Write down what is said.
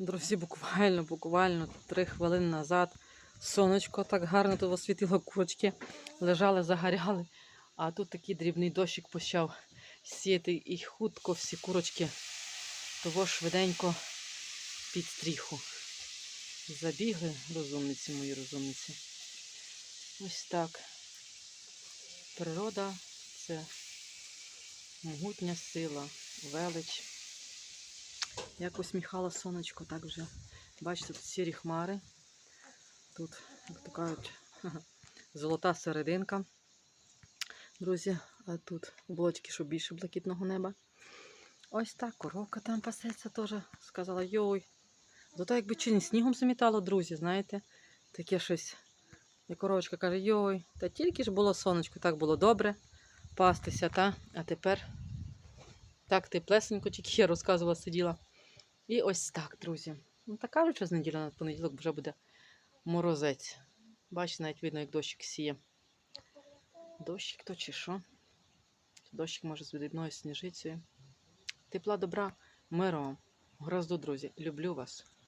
Друзі, буквально, буквально три хвилини назад сонечко так гарно тут освітило курочки, лежали, загоряли. А тут такий дрібний дощик почав сіяти і хутко всі курочки того швиденько під стріху. Забігли розумниці, мої розумниці. Ось так. Природа це могутня сила, велич. Як усміхало сонечко, так вже. Бачите, тут сірі хмари. Тут, як то кажуть, золота серединка. Друзі, а тут тільки що більше блакитного неба. Ось так, коровка там пасеться теж. Сказала, йой. Зато якби чи не снігом замітало, друзі, знаєте, таке щось. І коровочка каже, йой, та тільки ж було сонечко, так було добре пастися, та? а тепер так теплесенько, тільки я розказувала, сиділа. І ось так, друзі. Ну, так кажуть, що з неділя на понеділок вже буде морозець. Бачите, навіть видно, як дощик сіє. Дощик то чи що? Дощик може з дрібною сніжицею. Тепла добра, миру. Грозду, друзі. Люблю вас.